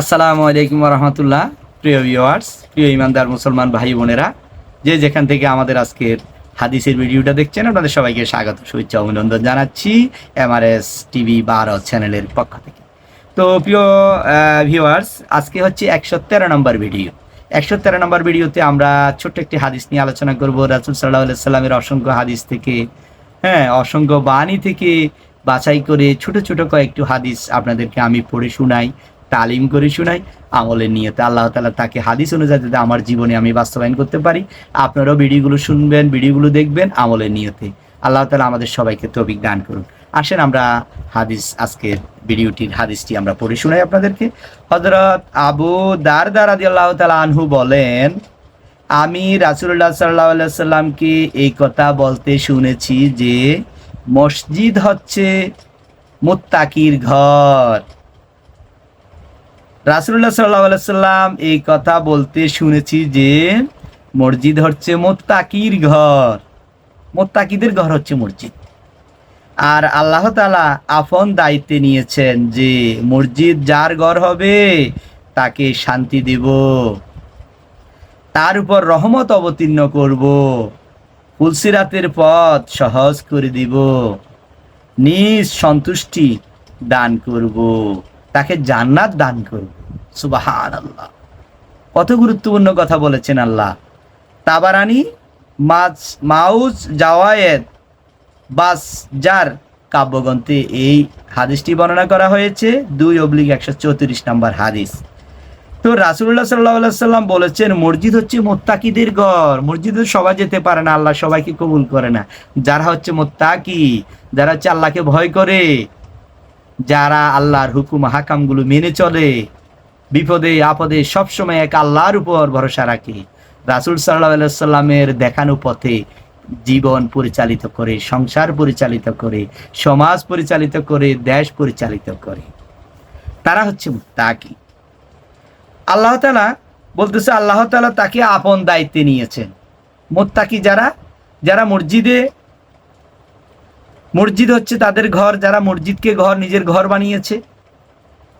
আসসালামু আলাইকুম রহমতুল্লাহ প্রিয় ভিউয়ার্স প্রিয় ইমানদার মুসলমান ভাই বোনেরা, যে যেখান থেকে আমাদের আজকের হাদিসের ভিডিওটা দেখছেন, আপনাদের সবাইকে স্বাগত, শুভেচ্ছা অভিনন্দন জানাচ্ছি এমআরএস টিভি বারো চ্যানেলের পক্ষ থেকে। তো প্রিয় ভিওয়ার্স আজকে হচ্ছে একশো তেরো নম্বর ভিডিও। একশো তেরো নম্বর ভিডিওতে আমরা ছোট্ট একটি হাদিস নিয়ে আলোচনা করব। রাসুল সাল্লাহ সাল্লামের অসংখ্য হাদিস থেকে হ্যাঁ অসংখ্য বাণী থেকে বাছাই করে ছোট ছোট কয়েকটি হাদিস আপনাদেরকে আমি পড়ে শোনাই। তালিম করে শোনাই, আমলের নিয়তে আল্লাহ তালা তাকে হাদিস অনুযায়ী যাতে আমার জীবনে আমি বাস্তবায়ন করতে পারি। আপনারাও ভিডিওগুলো শুনবেন, ভিডিওগুলো দেখবেন আমলের নিয়তে। আল্লাহ তালা আমাদের সবাইকে তবিক দান করুন। আসেন আমরা হাদিস, আজকের ভিডিওটির হাদিসটি আমরা পড়ে শোনাই আপনাদেরকে। হজরত আবু দার দারাদি আল্লাহ তালা আনহু বলেন, আমি রাসুল্লাহ সাল্লাহ সাল্লামকে এই কথা বলতে শুনেছি যে, মসজিদ হচ্ছে মুত্তাকির ঘর। রাসুল্লাহ সাল্লাহ সাল্লাম এই কথা বলতে শুনেছি যে মসজিদ হচ্ছে মোত্তাকির ঘর। মোত্তাকিদের ঘর হচ্ছে মসজিদ। আর আল্লাহ তালা আপন দায়িত্বে নিয়েছেন যে মসজিদ যার ঘর হবে তাকে শান্তি দেব। তার উপর রহমত অবতীর্ণ করব। ফুলসিরাতের পথ সহজ করে দিব। নিজ সন্তুষ্টি দান করব। তাকে জান্নাত দান করব সুবাহান আল্লাহ কত গুরুত্বপূর্ণ কথা বলেছেন আল্লাহ। তাবারানি, মাছ মাউজ জাওয়ায়েদ বাস যার কাব্যগ্রন্থে এই হাদিসটি বর্ণনা করা হয়েছে। দুই অব্লিক একশো চৌত্রিশ নম্বর হাদিস। তো রাসুল্লাহ সাল্লাহ সাল্লাম বলেছেন, মসজিদ হচ্ছে মোত্তাকিদের ঘর। মসজিদে সবাই যেতে পারে না, আল্লাহ সবাইকে কবুল করে না। যারা হচ্ছে মোত্তাকি, যারা হচ্ছে আল্লাহকে ভয় করে যারা আল্লাহর হুকুম, হাকামগুলো মেনে চলে, বিপদে, আপদে সবসময় এক আল্লাহর উপর ভরসা রাখে। রাসুল সাল্লাহ সাল্লামের দেখানো পথে জীবন পরিচালিত করে, সংসার পরিচালিত করে, সমাজ পরিচালিত করে, দেশ পরিচালিত করে। তারা হচ্ছে মুত্তাকি। আল্লাহ তালা বলতেছে, আল্লাহ তালা তাকে আপন দায়িত্বে নিয়েছেন। মোত্তাকি যারা? যারা মসজিদে মসজিদ হচ্ছে তাদের ঘর, যারা মসজিদকে ঘর, নিজের ঘর বানিয়েছে।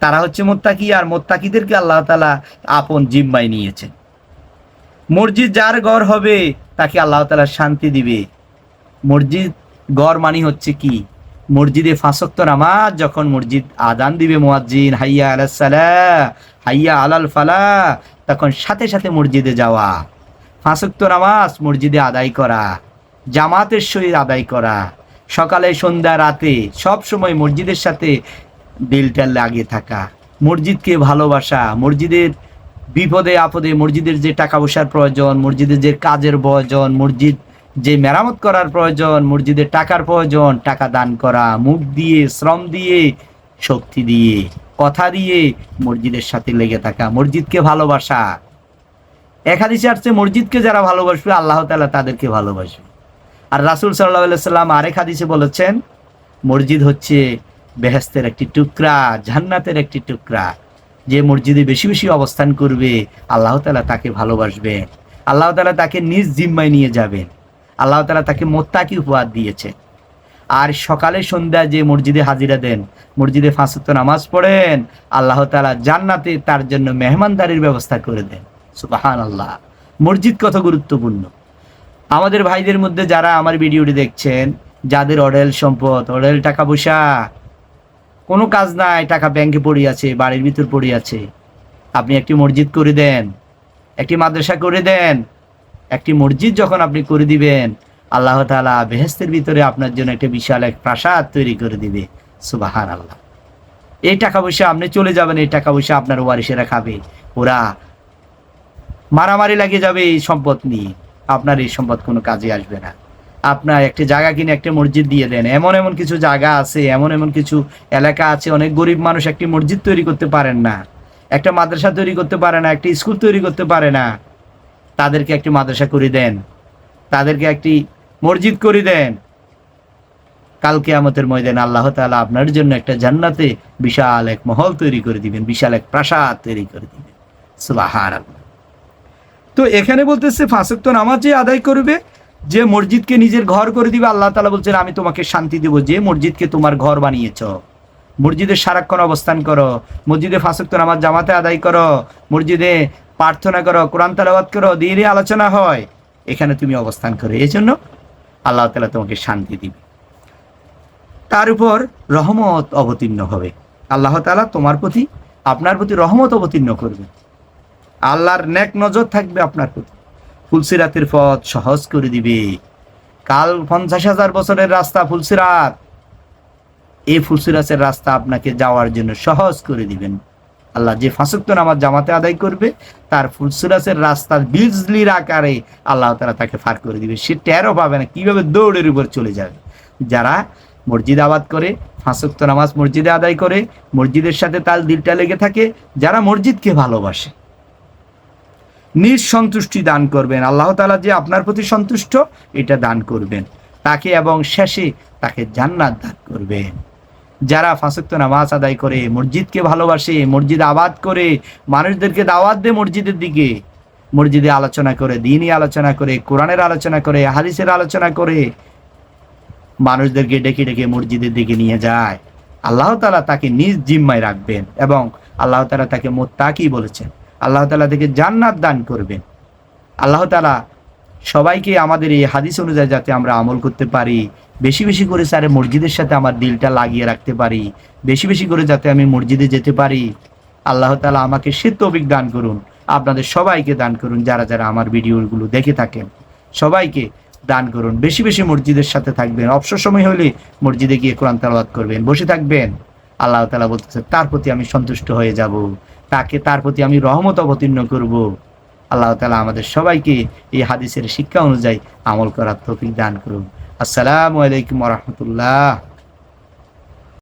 তারা হচ্ছে মোত্তাকি, আর মোত্তাকিদেরকে আল্লাহ তালা আপন জিম্মায় নিয়েছেন মসজিদ যার ঘর হবে, তাকে আল্লাহ তালা শান্তি দিবে। মসজিদ গড় মানি হচ্ছে কি? মসজিদে ফাঁসক্ত নামাজ, যখন মসজিদ আদান দিবে মুয়াজ্জিন, হাইয়া আলাসালা হাইয়া আলাল ফালা তখন সাথে সাথে মসজিদে যাওয়া। ফাঁসক্ত নামাজ মসজিদে আদায় করা, জামাতের সহিত আদায় করা। সকালে, সন্ধ্যা, রাতে সব সময় মসজিদের সাথে দিলটা লাগিয়ে থাকা। মসজিদকে ভালোবাসা, মসজিদের বিপদে, আপদে, মসজিদের যে টাকা পয়সার প্রয়োজন, মসজিদের যে কাজের প্রয়োজন, মসজিদ যে মেরামত করার প্রয়োজন, মসজিদের টাকার প্রয়োজন, টাকা দান করা, মুখ দিয়ে, শ্রম দিয়ে, শক্তি দিয়ে, কথা দিয়ে মসজিদের সাথে লেগে থাকা, মসজিদকে ভালোবাসা। এক আসছে, মসজিদকে যারা ভালোবাসবে, আল্লাহ তালা তাদেরকে ভালোবাসবে। আর রাসুল সাল্লাহ সাল্লাম আরেক হাদিসে বলেছেন, মসজিদ হচ্ছে বেহেস্তের একটি টুকরা, জান্নাতের একটি টুকরা। যে মসজিদে বেশি বেশি অবস্থান করবে, আল্লাহ তালা তাকে ভালোবাসবে আল্লাহ তালা তাকে নিজ জিম্মায় নিয়ে যাবেন। আল্লাহ তালা তাকে মোত্তাকি উপহার দিয়েছে। আর সকালে সন্ধ্যা যে মসজিদে হাজিরা দেন, মসজিদে ফাঁসত্ব নামাজ পড়েন, আল্লাহ তালা জান্নাতে তার জন্য মেহমানদারির ব্যবস্থা করে দেন। সুবাহান আল্লাহ মসজিদ কত গুরুত্বপূর্ণ? আমাদের ভাইদের মধ্যে যারা আমার ভিডিওটি দেখছেন, যাদের অডেল সম্পদ, অডেল টাকা পয়সা, কোনো কাজ নাই, টাকা ব্যাংকে পড়ে আছে, বাড়ির ভিতর পড়ে আছে। আপনি একটি মসজিদ করে দেন, একটি মাদ্রাসা করে দেন, একটি মসজিদ যখন আপনি করে দিবেন, আল্লাহ তালা বেহেস্তের ভিতরে আপনার জন্য একটা বিশাল এক প্রাসাদ তৈরি করে দিবে। সুবাহান আল্লাহ এই টাকা পয়সা, আপনি চলে যাবেন, এই টাকা পয়সা আপনার ওয়ারিসেরা খাবে। ওরা মারামারি লাগিয়ে যাবে এই সম্পদ নিয়ে। আপনার এই সম্পদ কোনো কাজে আসবে না। আপনার একটা জায়গা কিনে একটা মসজিদ দিয়ে দেন। এমন এমন কিছু জায়গা আছে, এমন এমন কিছু এলাকা আছে, অনেক গরিব মানুষ একটি মসজিদ তৈরি করতে পারেন না, একটা মাদ্রাসা তৈরি করতে পারে না, একটি স্কুল তৈরি করতে পারে না। তাদেরকে একটি মাদ্রাসা করে দেন, তাদেরকে একটি মসজিদ করে দেন। কালকে আমাদের ময়দান আল্লাহ তালা আপনার জন্য একটা জান্নাতে বিশাল এক মহল তৈরি করে দিবেন, বিশাল এক প্রাসাদ তৈরি করে দিবেন। সুবাহার তো এখানে বলতেছে ফাঁসক্ত নামাজ যে আদায় করবে, যে মসজিদকে নিজের ঘর করে দিবে, আল্লাহ তালা বলছেন, আমি তোমাকে শান্তি দেব, যে মসজিদকে তোমার ঘর বানিয়েছ। মসজিদে সারাক্ষণ অবস্থান করো, মসজিদে ফাঁসুক্ত নামাজ জামাতে আদায় করো, মসজিদে প্রার্থনা করো, কোরআন তালাবাদ করো, দিনে আলোচনা হয়, এখানে তুমি অবস্থান করো। এই জন্য আল্লাহ তালা তোমাকে শান্তি দিবে। তার উপর রহমত অবতীর্ণ হবে। আল্লাহ তালা তোমার প্রতি, আপনার প্রতি রহমত অবতীর্ণ করবে আল্লাহর নেক নজর থাকবে আপনার প্রতি। ফুলসিরাতের পথ সহজ করে দিবে। কাল পঞ্চাশ হাজার বছরের রাস্তা ফুলসিরাত। এই ফুলসিরাতের রাস্তা আপনাকে যাওয়ার জন্য সহজ করে দিবেন। আল্লাহ যে ফাঁসুক্ত নামাজ জামাতে আদায় করবে, তার ফুলসিরাসের রাস্তার বিজলির আকারে আল্লাহ তারা তাকে ফার করে দিবে। সে টেরও পাবে না কীভাবে দৌড়ের উপর চলে যাবে। যারা মসজিদ আবাদ করে, ফাঁসুক্ত নামাজ মসজিদে আদায় করে, মসজিদের সাথে তাল দিলটা লেগে থাকে, যারা মসজিদকে ভালোবাসে। নিজ সন্তুষ্টি দান করবেন। আল্লাহ তালা যে আপনার প্রতি সন্তুষ্ট, এটা দান করবেন। তাকে এবং শেষে তাকে জান্নাত দান করবেন। যারা ফাঁসক্ত নামাজ আদায় করে, মসজিদকে ভালোবাসে, মসজিদ আবাদ করে, মানুষদেরকে দাওয়াত দেয় মসজিদের দিকে, মসজিদে আলোচনা করে, দিনই আলোচনা করে, কোরআনের আলোচনা করে, হাদিসের আলোচনা করে, মানুষদেরকে ডেকে ডেকে মসজিদের দিকে নিয়ে যায়। আল্লাহ তালা তাকে নিজ জিম্মায় রাখবেন এবং আল্লাহ তালা তাকে মোত্তাকি বলেছেন। আল্লাহ তালা থেকে জান্নাত দান করবেন। আল্লাহ তালা সবাইকে আমাদের এই হাদিস অনুযায়ী যাতে আমরা আমল করতে পারি, বেশি বেশি করে স্যার মসজিদের সাথে আমার দিলটা লাগিয়ে রাখতে পারি, বেশি বেশি করে যাতে আমি মসজিদে যেতে পারি। আল্লাহ তালা আমাকে সে তৌফিক দান করুন, আপনাদের সবাইকে দান করুন, যারা যারা আমার ভিডিওগুলো দেখে থাকেন, সবাইকে দান করুন। বেশি বেশি মসজিদের সাথে থাকবেন, অবসর সময় হলে মসজিদে গিয়ে কোরআন তালাবাদ করবেন, বসে থাকবেন। আল্লাহ তালা বলতেছে, তার প্রতি আমি সন্তুষ্ট হয়ে যাব। তাকে তার প্রতি আমি রহমত অবতীর্ণ করব। আল্লাহ তালা আমাদের সবাইকে এই হাদিসের শিক্ষা অনুযায়ী আমল করার তফিক দান করুন। আসসালামু আলাইকুম রহমতুল্লাহ।